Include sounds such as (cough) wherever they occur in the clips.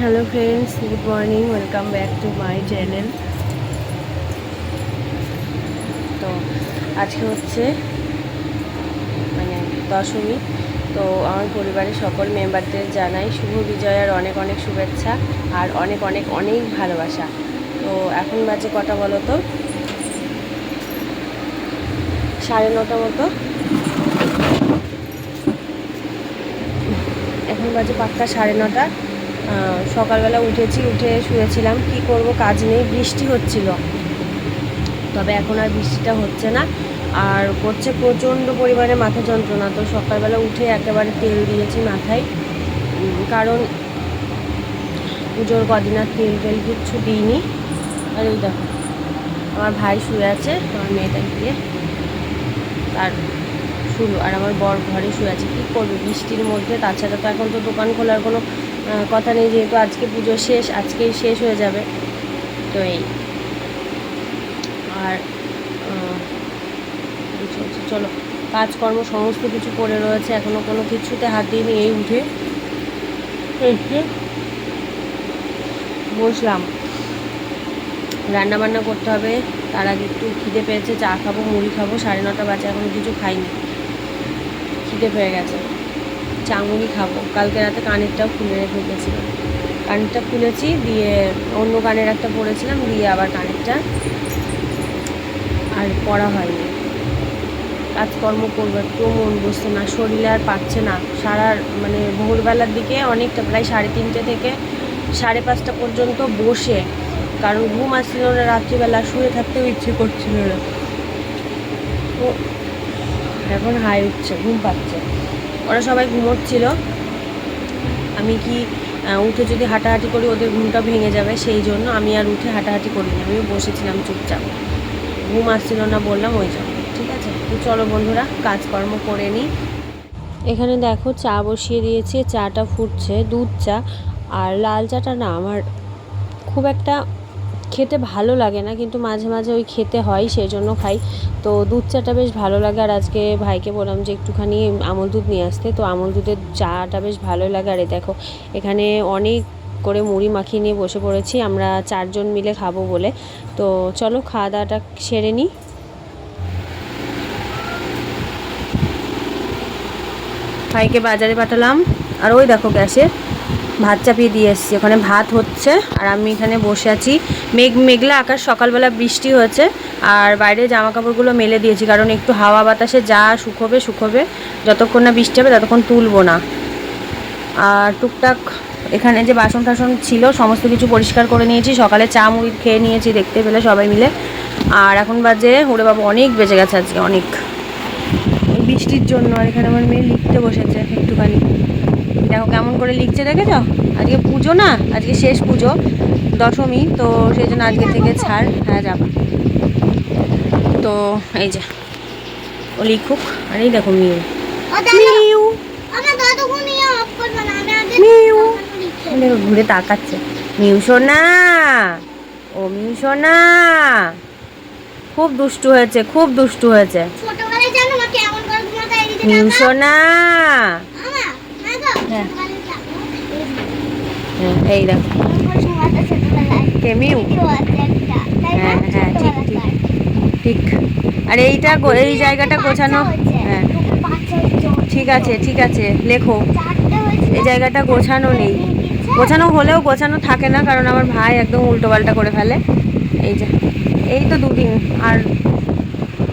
Hello friends, good morning, welcome back to my channel. তো আজকে হচ্ছে মানে দশমী, তো আমার পরিবারের সকল মেম্বারদের জানাই শুভ বিজয়ার অনেক অনেক শুভেচ্ছা আর অনেক অনেক অনেক ভালোবাসা। তো এখন বাজে কটা বলো তো? সাড়ে নটা মতো। এখন বাজে পাক্কা সাড়ে নটা। সকালবেলা উঠেছি, উঠে শুয়েছিলাম। কি করব? কাজ নেই, বৃষ্টি হচ্ছিল। তবে এখন আর বৃষ্টিটা হচ্ছে না। আর করছে প্রচণ্ড পরিমাণে মাথা যন্ত্রণা। তো সকালবেলা উঠে একেবারে তেল দিয়েছি মাথায়। কারণ পুজোর কদিন আর তেল টেল কিচ্ছু দিইনি। আর এই দেখো, আমার ভাই শুয়ে আছে, আমার মেয়েটা গিয়ে তার শুরু আর আমার বর ঘরে শুয়ে আছে। কী করবে? বৃষ্টির মধ্যে, তাছাড়া তো এখন তো দোকান খোলার কোনো কথা নেই যেহেতু আজকে পুজো শেষ, আজকেই শেষ হয়ে যাবে। তো এই। আর চলো। কাজকর্ম সমস্ত কিছু পড়ে রয়েছে এখনও কোনো কিছুতে হাত দিইনি এই উঠে। বসলাম। রান্না বান্না করতে হবে, তার আগে একটু খিদে পেয়েছে, চা খাব, মুড়ি খাব, সাড়ে নটা বাজে, এখনও কিছু খাইনি। খিদে পেয়ে গেছে। চা খাব। কালকে রাতে কানেরটাও খুলে রেখে গেছিলাম কানেরটা খুলেছি, দিয়ে অন্য কানের একটা পরেছিলাম, দিয়ে আবার কানেরটা আর পড়া হয়নি। কাজকর্ম করব, একটু মন বসছে না, শরীরে আর পাচ্ছে না। সারা মানে ভোরবেলার দিকে অনেকটা, প্রায় সাড়ে তিনটে থেকে সাড়ে পাঁচটা পর্যন্ত বসে, কারণ ঘুম আসছিল না রাত্রিবেলা, শুয়ে থাকতেও ইচ্ছে করছিল না। এখন হাই উঠছে, ঘুম পাচ্ছে। ওরা সবাই ঘুমোচ্ছিল। আমি কি উঠে যদি হাঁটাহাঁটি করি, ওদের ঘুমটা ভেঙে যাবে, সেই জন্য আমি আর উঠে হাঁটাহাঁটি করিনি। আমি বসেছিলাম চুপচাপ। ঘুম আসছিল না বললাম, ওই জন্য ঠিক আছে? তো চলো বন্ধুরা, কাজকর্ম করে নিই এখানে দেখো, চা বসিয়ে দিয়েছি, চাটা ফুটছে, দুধ চা। আর লাল চাটা না, আমার খুব একটা খেতে ভালো লাগে না, কিন্তু মাঝে মাঝে ওই খেতে হয় সেই জন্য খাই। তো দুধ চাটা বেশ ভালো লাগে, আর আজকে ভাইকে বললাম যে একটুখানি আমল দুধ নিয়ে আসতে। তো আমল দুধের চাটা বেশ ভালোই লাগে, আর দেখো, এখানে অনেক করে মুড়ি মাখিয়ে নিয়ে বসে পড়েছি, আমরা চারজন মিলে খাব বলে। তো চলো খাওয়া দাওয়াটা সেরে নিই। ভাইকে বাজারে পাঠালাম, আর ওই দেখো গ্যাসে ভাত চাপিয়ে দিয়ে এসেছি। ওখানে ভাত হচ্ছে আর আমি এখানে বসে আছি। মেঘ, মেঘলা আকাশ, সকালবেলা বৃষ্টি হয়েছে আর বাইরে জামা কাপড়গুলো মেলে দিয়েছি কারণ একটু হাওয়া বাতাসে যা শুকোবে শুকোবে। যতক্ষণ না বৃষ্টি হবে ততক্ষণ তুলবো না। আর টুকটাক এখানে যে বাসন টাসন ছিল সমস্ত কিছু পরিষ্কার করে নিয়েছি। সকালে চা, মুড়ি খেয়ে নিয়েছি দেখতে পেলে সবাই মিলে। আর এখন বাজে, ওরে বাবা, অনেক বেঁচে গেছে আজকে, অনেক। বৃষ্টির জন্য আর এখানে আমার মেয়ে লিখতে বসেছে একটুখানি। দেখো কেমন করে লিখছে দেখেছ? আজকে পুজো না? আজকে শেষ পুজো দশমী তো সেই জন্য আজকে থেকে ছাড় হ্যাঁ যাবা। তো এই যে ও লিখুক আর এই দেখো মিউ। মিউ। মিউ। দেখো ঘুরে তাকাচ্ছে। মিউ সোনা! ও মিউ সোনা! খুব দুষ্টু হয়েছে খুব দুষ্টু হয়েছে। মিউ সোনা! হ্যাঁ। এই দেখো। কেমন করে ঘুমাতে ছোটবেলায় কে মিউ ভিডিও আছে একটা তাই না হ্যাঁ, হ্যাঁ, ঠিক, ছোটবেলাকার। ঠিক। আর এইটা এই জায়গাটা গোছানো হ্যাঁ। ঠিক আছে ঠিক আছে লেখো। এই জায়গাটা গোছানো নেই। গোছানো হলেও গোছানো থাকে না কারণ আমার ভাই একদম উল্টো পাল্টা করে ফেলে। এই যে এই তো দুদিন। আর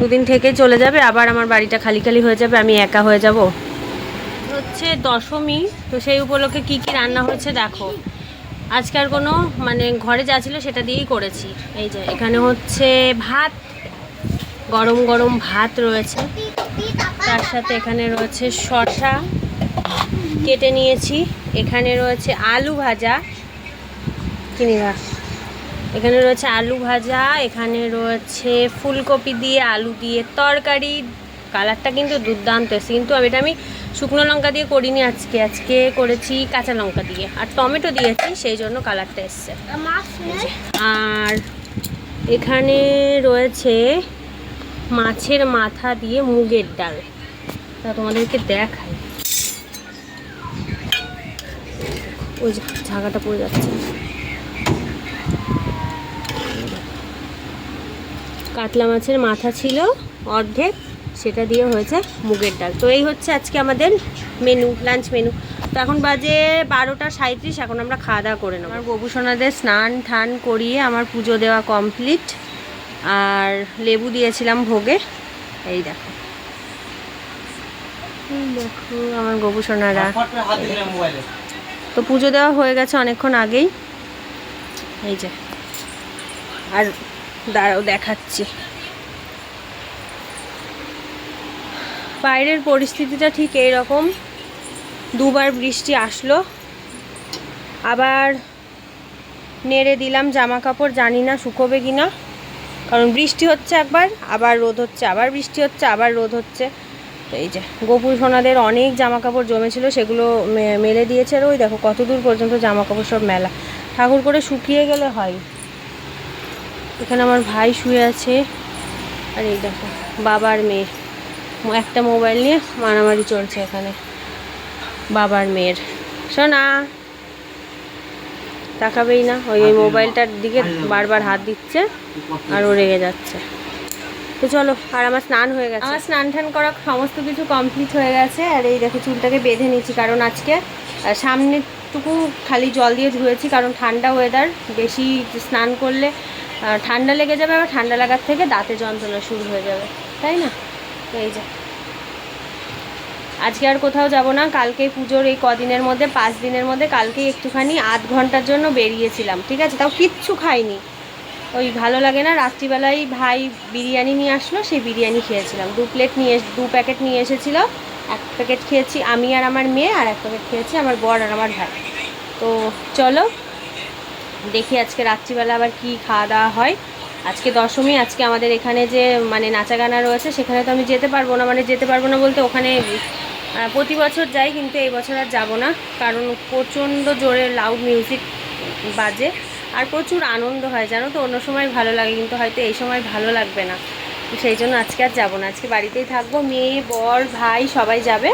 দুদিন থেকে চলে যাবে আবার আমার বাড়িটা খালি খালি হয়ে যাবে আমি একা হয়ে যাব। হচ্ছে দশমী, তো সেই উপলক্ষে কি কি রান্না হয়েছে দেখো। আজকে আর কোনো মানে ঘরে যা ছিল সেটা দিয়েই করেছি। এই যে, এখানে হচ্ছে ভাত, গরম গরম ভাত রয়েছে। তার সাথে এখানে রয়েছে শসা কেটে নিয়েছি। এখানে রয়েছে আলু ভাজা। কিনিবা এখানে রয়েছে আলু ভাজা, এখানে রয়েছে ফুলকপি দিয়ে আলু দিয়ে তরকারি। কালারটা কিন্তু দুর্দান্ত এসেছে কিন্তু এটা আমি শুকনো লঙ্কা দিয়ে করিনি আজকে। আজকে করেছি কাঁচা লঙ্কা দিয়ে। আর টমেটো দিয়েছি, সেই জন্য কালারটা এসছে। আর এখানে রয়েছে মাছের মাথা দিয়ে মুগের ডাল। তা তোমাদেরকে দেখাই। ওই ঝাঁকাটা পড়ে যাচ্ছে। কাতলা মাছের মাথা ছিল অর্ধেক সেটা দিয়ে হয়েছে মুগের ডাল। তো এই হচ্ছে আজকে আমাদের মেনু লাঞ্চ মেনু তো এখন বাজে বারোটা সাঁত্রিশ এখন আমরা খাওয়া দাওয়া করে নেব। আমার ববু সোনাদের স্নান ঠান করিয়ে আমার পুজো দেওয়া কমপ্লিট আর লেবু দিয়েছিলাম ভোগে। এই দেখো। দেখো আমার গবু সোনারা। তো পুজো দেওয়া হয়ে গেছে অনেকক্ষণ আগেই। এই যে। আর দাঁড়াও দেখাচ্ছি। বাইরের পরিস্থিতিটা ঠিক এই রকম দুবার বৃষ্টি আসলো। আবার নেড়ে দিলাম জামা কাপড় জানি না শুকোবে কি না কারণ বৃষ্টি হচ্ছে একবার, আবার রোদ হচ্ছে, আবার বৃষ্টি হচ্ছে, আবার রোদ হচ্ছে। এই যে গোপুর সোনাদের অনেক জামা কাপড় জমেছিল, সেগুলো মেলে দিয়েছে। আর ওই দেখো, কত দূর পর্যন্ত জামা কাপড় সব মেলা। ঠাকুর করে শুকিয়ে গেলে হয়। এখানে আমার ভাই শুয়ে আছে। আর এই দেখো, বাবার মেয়ে। একটা মোবাইল নিয়ে মারামারি চলছে এখানে। বাবার মেয়ের। শোনা তাকাবেই না। ওই ওই মোবাইলটার দিকে বারবার হাত দিচ্ছে আর ও রেগে যাচ্ছে। তো চলো আর আমার স্নান হয়ে গেছে। আমার স্নান টান করা সমস্ত কিছু কমপ্লিট হয়ে গেছে। আর এই দেখো চুলটাকে বেঁধে নিচ্ছি কারণ আজকে আহ, সামনেটুকু খালি জল দিয়ে ধুয়েছি কারণ ঠান্ডা ওয়েদার বেশি স্নান করলে ঠান্ডা লেগে যাবে আবার ঠান্ডা লাগার থেকে দাঁতে যন্ত্রণা শুরু হয়ে যাবে। তাই না? এই যে। আজকে আর কোথাও যাব না, কালকে পুজোর এই কদিনের মধ্যে, পাঁচ দিনের মধ্যে, কালকে একটুখানি আধ ঘণ্টার জন্য বেরিয়েছিলাম, ঠিক আছে? তাও কিচ্ছু খাইনি। ওই ভালো লাগে না, রাত্রিবেলায় ভাই বিরিয়ানি নিয়ে আসলো, সেই বিরিয়ানি খেয়েছিলাম। দু প্লেট নিয়ে দু প্যাকেট নিয়ে এসেছিল, এক প্যাকেট খেয়েছি আমি আর আমার মেয়ে, আর এক প্যাকেট খেয়েছি আমার বর আর আমার ভাই। তো চলো, দেখি আজকে রাত্রিবেলা আবার কি খাওয়া দাওয়া হয়। আজকে দশমী, আজকে আমাদের এখানে যে মানে নাচা গানা রয়েছে, সেখানে তো আমি যেতে পারব না মানে যেতে পারব না বলতে ওখানে প্রতি বছর যাই, কিন্তু এই বছর আর যাব না, কারণ প্রচণ্ড জোরে লাউড মিউজিক বাজে, আর প্রচুর আনন্দ হয়, জানো তো? অন্য সময় ভালো লাগে, কিন্তু হয়তো এই সময় ভালো লাগবে না। সেই জন্য আজকে আর যাব না, আজকে বাড়িতেই থাকব, মেয়ে, বর, ভাই, সবাই যাবে।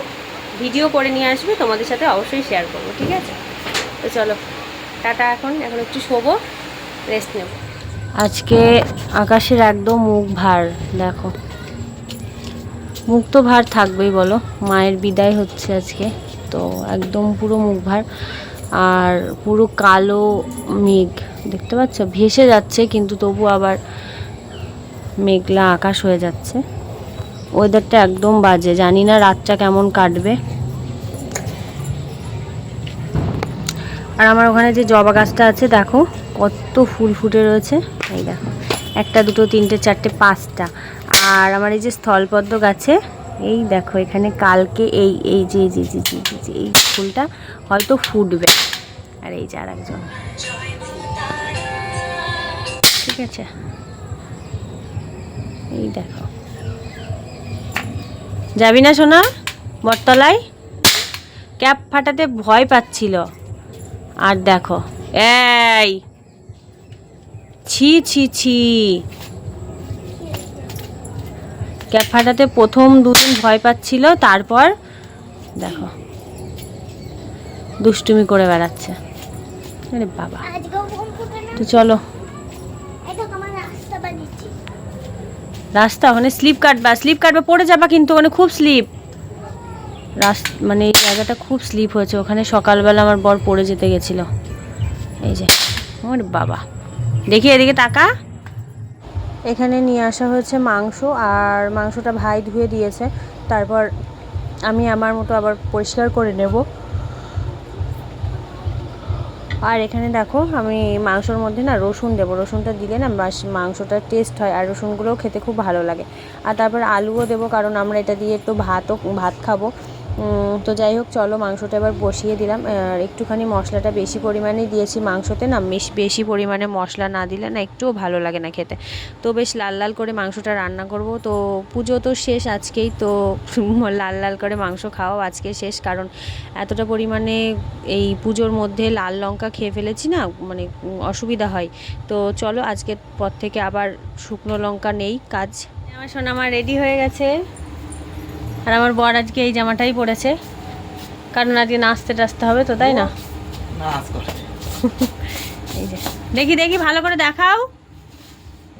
ভিডিও করে নিয়ে আসবে, তোমাদের সাথে অবশ্যই শেয়ার করব, ঠিক আছে? তো চলো, টাটা এখন এখন একটু শোবো রেস্ট নেব। আজকে আকাশের একদম মুখ ভার, দেখো। মুখ তো ভার থাকবেই, বলো। মায়ের বিদায় হচ্ছে আজকে, তো একদম পুরো মুখ ভার। আর পুরো কালো মেঘ, দেখতে পাচ্ছ? ভেসে যাচ্ছে, কিন্তু তবু আবার মেঘলা আকাশ হয়ে যাচ্ছে। ওয়েদারটা একদম বাজে, জানি না রাতটা কেমন কাটবে। আর আমার ওখানে যে জবা গাছটা আছে, দেখো, কত ফুল ফুটে রয়েছে। এই দেখো, একটা দুটো, তিনটে, চারটে, পাঁচটা। আর আমার এই যে স্থলপদ্ম গাছে, এই দেখো এখানে কালকে এই এই যে জি জি জি জি এই ফুলটা হয়তো ফুটবে। আর এই যে আর একজন ঠিক আছে? এই দেখো। যাবি না সোনা, বটতলায়? ক্যাপ ফাটাতে ভয় পাচ্ছিল। আর দেখো, এই ছি ছি ছি। ক্যাপ ফাটাতে প্রথম দুদিন ভয় পাচ্ছিল তারপর দেখো। দুষ্টুমি করে বেড়াচ্ছে। আরে বাবা। তো চলো। আমার রাস্তা ওখানে স্লিপ কাটবা স্লিপ কাটবা পড়ে যাবা কিন্তু ওখানে খুব স্লিপ। রাস্তা মানে এই জায়গাটা খুব স্লিপ হয়েছে ওখানে সকালবেলা আমার বর পড়ে যেতে গেছিল। এই যে ওর বাবা। দেখি এদিকে তাকা এখানে নিয়ে আসা হয়েছে মাংস, আর মাংসটা ভাই ধুয়ে দিয়েছে। তারপর আমি আমার মতো আবার পরিষ্কার করে নেব। আর এখানে দেখো, আমি মাংসর মধ্যে না রসুন দেবো। রসুনটা দিলে না মাস- মাংসটার টেস্ট হয়, আর রসুনগুলোও খেতে খুব ভালো লাগে। আর তারপর আলুও দেবো, কারণ আমরা এটা দিয়ে একটু ভাতও, ভাত খাব। তো যাই হোক, চলো মাংসটা এবার বসিয়ে দিলাম। আর একটুখানি মশলাটা বেশি পরিমাণে দিয়েছি মাংসতে। না, বেশ পরিমাণে মশলা না দিলে না একটুও ভালো লাগে না খেতে। তো বেশ, লাল লাল করে মাংসটা রান্না করব। তো পুজো তো শেষ আজকেই, তো (laughs) লাল লাল করে মাংস খাওয়াও আজকে শেষ। কারণ এতটা পরিমাণে এই পুজোর মধ্যে লাল লঙ্কা খেয়ে ফেলেছি না মানে অসুবিধা হয়। তো চলো, আজকের পর থেকে আবার শুকনো লঙ্কা নেই, কাজ। আমার সোনা আমার রেডি হয়ে গেছে। আর আমার বর আজকে এই জামাটাই পরেছে। কারণ আজকে নাচতে টাচতে হবে তো তাই না? (laughs) এই যে দেখি দেখি ভালো করে দেখাও।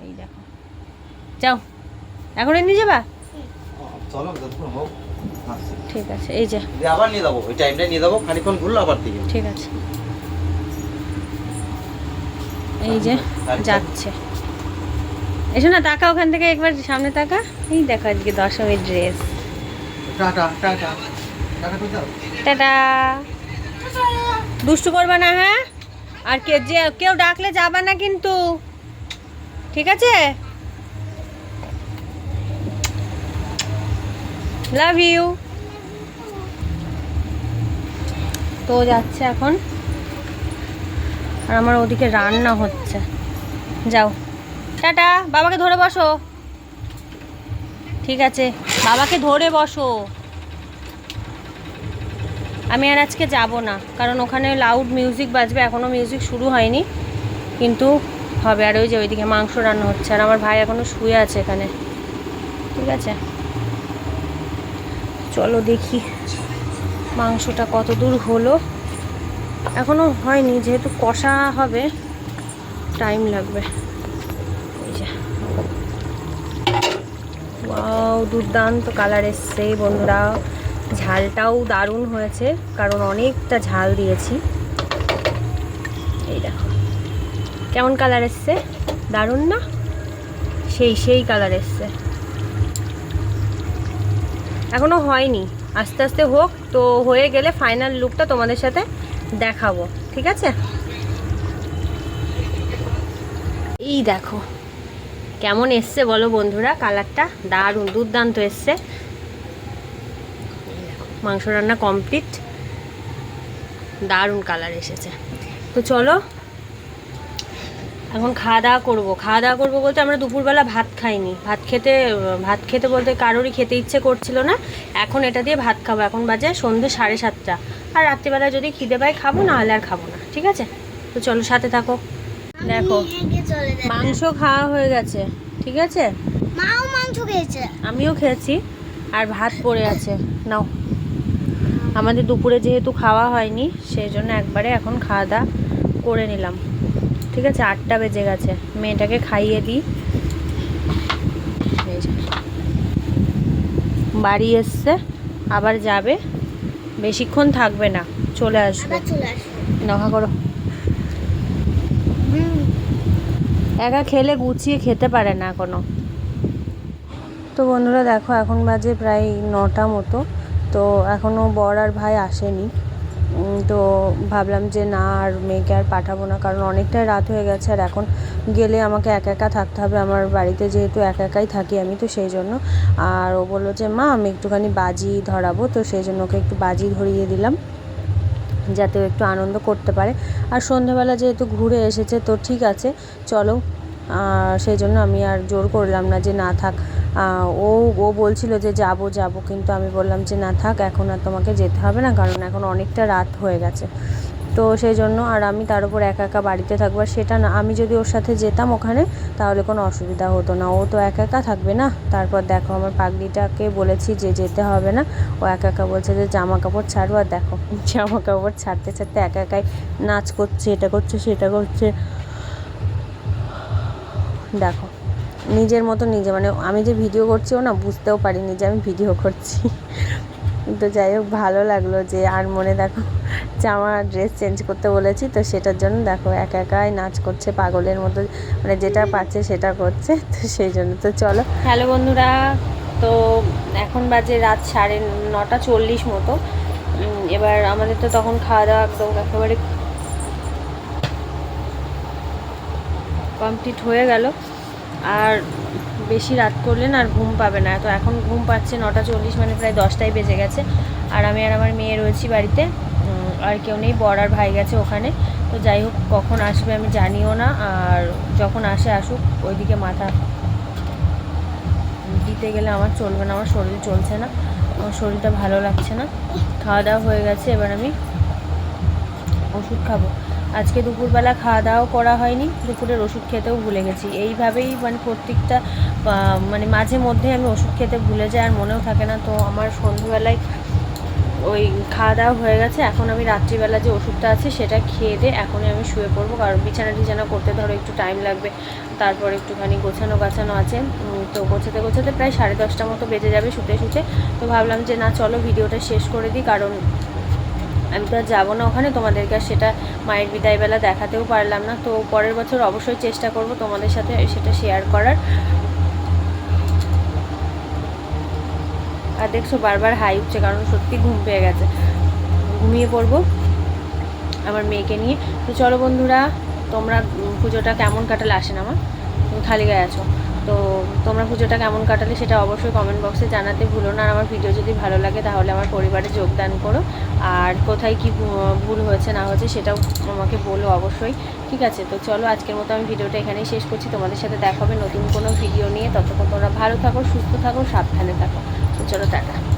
এই দেখো। যাও। এখন নিয়ে যাবা। ঠিক আছে এই যে। আবার নিয়ে যাব ওই টাইমটা নিয়ে যাব খানিক্ষণ ঘুরলো আবার দিকে ঠিক আছে। এই যে যাচ্ছে। এসো না তাকা ওখান থেকে একবার সামনে তাকা। এই দেখো আজকে দশমীর ড্রেস টাটা দুষ্টু করবা না হ্যাঁ? আর কে যে, কেউ ডাকলে যাবা না কিন্তু। ঠিক আছে? লাভ ইউ তো যাচ্ছে এখন। আর আমার ওদিকে রান্না হচ্ছে। যাও। টাটা, বাবাকে ধরে বসো। ঠিক আছে। বাবাকে ধরে বসো। আমি আর আজকে যাব না, কারণ ওখানে লাউড মিউজিক বাজবে এখনও মিউজিক শুরু হয়নি, কিন্তু হবে আর ওই যে ওইদিকে মাংস রান্না হচ্ছে, আর আমার ভাই এখনও শুয়ে আছে এখানে। ঠিক আছে? চলো দেখি মাংসটা কত দূর হলো। এখনও হয়নি, যেহেতু কষা হবে টাইম লাগবে এই যে ওয়াও, দুর্দান্ত কালার এসছে বন্ধুরা। ঝালটাও দারুণ হয়েছে, কারণ অনেকটা ঝাল দিয়েছি। এই দেখো, কেমন কালার এসছে? দারুণ না? সেই সেই কালার এসছে। এখনও হয়নি, আস্তে আস্তে হোক, তো হয়ে গেলে ফাইনাল লুকটা তোমাদের সাথে দেখাবো, ঠিক আছে? এই দেখো কেমন এসছে বলো বন্ধুরা? কালারটা দারুণ, দুর্দান্ত এসছে। মাংস রান্না কমপ্লিট দারুণ কালার এসেছে। তো চলো, এখন খাওয়া দাওয়া করব। খাওয়া দাওয়া করব বলতে আমরা দুপুরবেলা ভাত খাইনি। ভাত খেতে ভাত খেতে বলতে কারোরই খেতে ইচ্ছে করছিল না। এখন এটা দিয়ে ভাত খাব। এখন বাজে সন্ধ্যে সাড়ে সাতটা। আর রাত্রিবেলা যদি খিদে পাই খাব, না হলে আর খাব না। ঠিক আছে? তো চলো, সাথে থাকো। দেখো মাংস খাওয়া হয়ে গেছে ঠিক আছে? মাও মাংস খেয়েছে। আমিও খেয়েছি আর ভাত পড়ে আছে। নাও। আমাদের দুপুরে যেহেতু খাওয়া হয়নি সেই জন্য একবারে এখন খাওয়া দাওয়া করে নিলাম। ঠিক আছে আটটা বেজে গেছে। মেয়েটাকে খাইয়ে দিই। বাড়ি এসছে আবার যাবে। বেশিক্ষণ থাকবে না চলে আসবে। দেখা করো। একা খেলে গুছিয়ে খেতে পারে না এখনও তো বন্ধুরা দেখো, এখন বাজে প্রায় নটা মতো। তো এখনও বর আর ভাই আসেনি। তো ভাবলাম যে না, আর মেয়েকে আর পাঠাবো না, কারণ অনেকটাই রাত হয়ে গেছে। আর এখন গেলে আমাকে একা একা থাকতে হবে। আমার বাড়িতে যেহেতু একা একাই থাকি আমি, তো সেই জন্য। আর ও বলল যে, মা, আমি একটুখানি বাজি ধরাবো। তো সেই জন্য ওকে একটু বাজি ধরিয়ে দিলাম। যাতে ও একটু আনন্দ করতে পারে। আর সন্ধেবেলা যেহেতু ঘুরে এসেছে, তো ঠিক আছে, চলো। সেই জন্য আমি আর জোর করলাম না যে না থাক। ও ও বলছিল যে যাব যাব, কিন্তু আমি বললাম যে না থাক, এখন আর তোমাকে যেতে হবে না, কারণ এখন অনেকটা রাত হয়ে গেছে। তো সেই জন্য আর আমি তার উপর একা একা বাড়িতে থাকব। সেটা না, আমি যদি ওর সাথে যেতাম ওখানে, তাহলে কোনো অসুবিধা হতো না। ও তো একা একা থাকবে না। তারপর দেখো, আমার পাগড়িটাকে বলেছি যে যেতে হবে না। ও একা একা বলছে যে জামা কাপড় ছাড়ো। আর দেখো, (laughs) জামা কাপড় ছাড়তে ছাড়তে একা একাই নাচ করছে, এটা করছে, সেটা করছে। দেখো, নিজের মতো নিজে মানে আমি যে ভিডিও করছি ও না, বুঝতেও পারিনি যে আমি ভিডিও করছি। তো যাই হোক, ভালো লাগল যে আর মনে দেখো, জামা ড্রেস চেঞ্জ করতে বলেছি, তো সেটার জন্য দেখো একা একাই নাচ করছে, পাগলের মতো মানে যেটা পাচ্ছে সেটা করছে, তো সেই জন্য, তো চলো। হ্যালো বন্ধুরা, তো এখন বাজে রাত সাড়ে নটা চল্লিশ মতো। এবার আমাদের তো তখন খাওয়া দাওয়া একদম একেবারে কমপ্লিট হয়ে গেল। আর বেশি রাত করলে না আর ঘুম পাবে না। তো এখন ঘুম পাচ্ছে নটা চল্লিশ মানে প্রায় দশটায় বেজে গেছে। আর আমি আর আমার মেয়ে রয়েছি বাড়িতে। আর কেউ নেই, বর আর ভাই গেছে ওখানে। তো যাই হোক, কখন আসবে আমি জানিও না। আর যখন আসে আসুক, ওইদিকে মাথা দিতে গেলে আমার চলবে না, আমার শরীর চলছে না। আমার শরীরটা ভালো লাগছে না। খাওয়া দাওয়া হয়ে গেছে, এবার আমি ওষুধ খাব। আজকে দুপুরবেলা খাওয়া দাওয়াও করা হয়নি, দুপুরের ওষুধ খেতেও ভুলে গেছি। এইভাবেই মানে প্রত্যেকটা মানে মাঝে মধ্যে আমি ওষুধ খেতে ভুলে যাই আর মনেও থাকে না। তো আমার সন্ধ্যেবেলায় ওই খাওয়া দাওয়া হয়ে গেছে, এখন আমি রাত্রিবেলা যে ওষুধটা আছে সেটা খেয়ে দিয়ে এখনই আমি শুয়ে পড়ব। কারণ বিছানা টিছানা করতে ধরো একটু টাইম লাগবে, তারপর একটুখানি গোছানো গাছানো আছে। তো গোছাতে গোছাতে প্রায় সাড়ে দশটা মতো বেজে যাবে শুতে শুতে। তো ভাবলাম যে না, চলো ভিডিওটা শেষ করে দিই, কারণ আমি তো আর যাব না ওখানে, তোমাদেরকে আর সেটা মায়ের বিদায়বেলা দেখাতেও পারলাম না। তো পরের বছর অবশ্যই চেষ্টা করব তোমাদের সাথে সেটা শেয়ার করার। আর দেখছ বারবার হাই উঠছে, কারণ সত্যি ঘুম পেয়ে গেছে। ঘুমিয়ে পড়ব আমার মেয়েকে নিয়ে। তো চলো বন্ধুরা, তোমরা পুজোটা কেমন কাটালে আসে না আমার তুমি খালি গায়ে আছো। তো তোমরা পুজোটা কেমন কাটালে সেটা অবশ্যই কমেন্ট বক্সে জানাতে ভুলো না। আর আমার ভিডিও যদি ভালো লাগে তাহলে আমার পরিবারে যোগদান করো। আর কোথায় কি ভুল হয়েছে না হয়েছে সেটাও আমাকে বলো অবশ্যই। ঠিক আছে? তো চলো আজকের মতো আমি ভিডিওটা এখানেই শেষ করছি। তোমাদের সাথে দেখা হবে নতুন কোনো ভিডিও নিয়ে। ততক্ষণ তোমরা ভালো থাকো, সুস্থ থাকো, সাবধানে থাকো। তো চলো, টাটা।